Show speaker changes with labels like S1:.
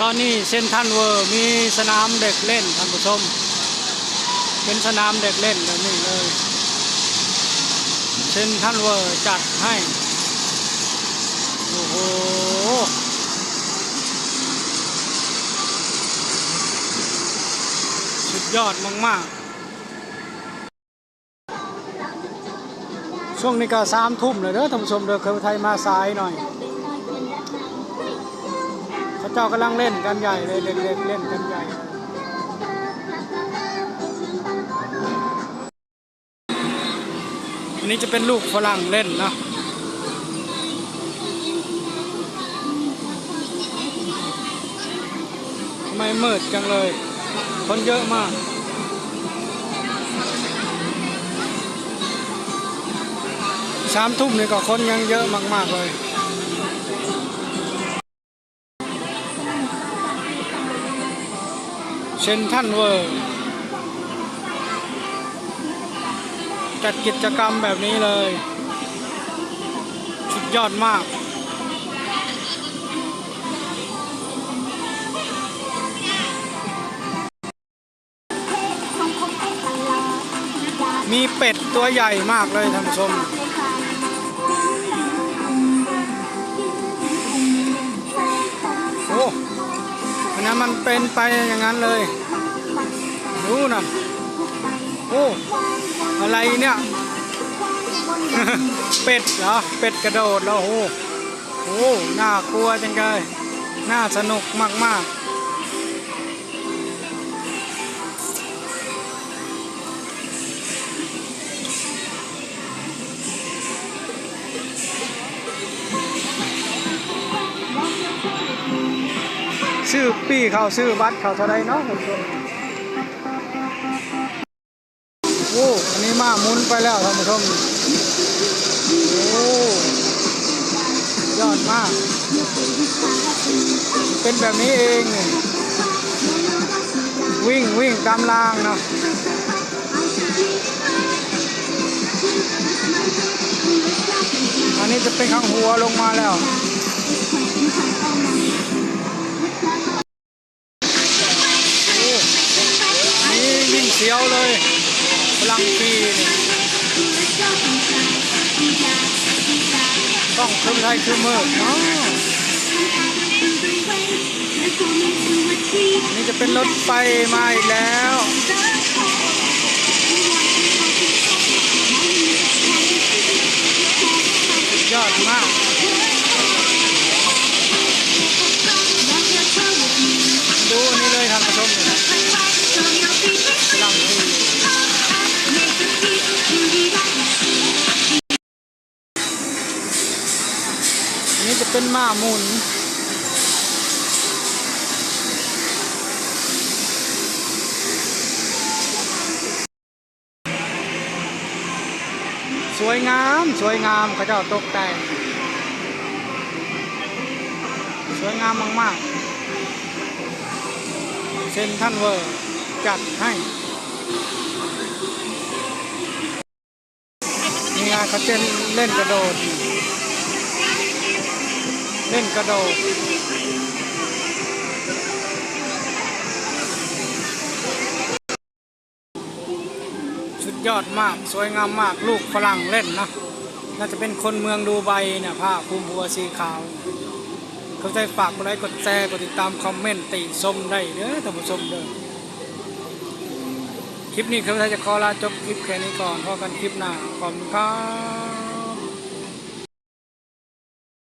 S1: ตอนนี้เซนทันเวอร์มีสนามเด็กเล่นท่านผู้ชม เป็นสนามเด็กเล่นแบบนี้เลยเซนทันเวอร์จัดให้โอ้โหสุดยอดมากๆ ช่วงนี้ก็สามทุ่มเลยเด้อท่านผู้ชมเด้อเคยไทยมาสายหน่อย เจ้ากำลังเล่นกันใหญ่เลยเด็กๆเล่นกันใหญ่อันนี้จะเป็นลูกฝรั่งเล่นนะไมมืดจังเลย คนเยอะมากสามทุ่มนี่ก็คนยังเยอะมากๆเลย เซนทันเวอร์จัดกิจกรรมแบบนี้เลย สุดยอดมาก มีเป็ดตัวใหญ่มากเลยท่านผู้ชม มันเป็นไปอย่างนั้นเลยดูนะโอ้อะไรเนี่ย เป็ดเหรอ เป็ดกระโดดแล้วโอ้โหโอ้น่ากลัวจังเลย น่าสนุกมากๆ ชื่อปี้เขาชื่อบัตรเขาเท่าไรเนาะคุณผมชมโอ้อันนี้มาหมุนไปแล้วท่านผู้ชมโอ้ยอดมาก เป็นแบบนี้เอง วิ่งวิ่งตามรางเนาะอันนี้จะเป็นข้างหัวลงมาแล้ว ต้องคือไทยคือมือเนาะนี่จะเป็นรถไฟมาอีกแล้ว จะเป็นม้าหมุนสวยงามสวยงามเขาเจ้าตกแต่งสวยงามมากๆเซนทันเวอร์จัดให้นี่ไงเขาจะเล่นกระโดด เล่นกระโดดสุดยอดมากสวยงามมากลูกฝรั่งเล่นนะน่าจะเป็นคนเมืองดูไบเนี่ยผ้าคลุมหัวสีขาว เขาใจฝากกดไลค์กดแชร์กดติดตามคอมเมนต์ติชมได้เด้อท่านผู้ชมเด้อคลิปนี้เขาจะขอลาจบคลิปแค่นี้ก่อนพอกันคลิปหน้าขอบคุณครับ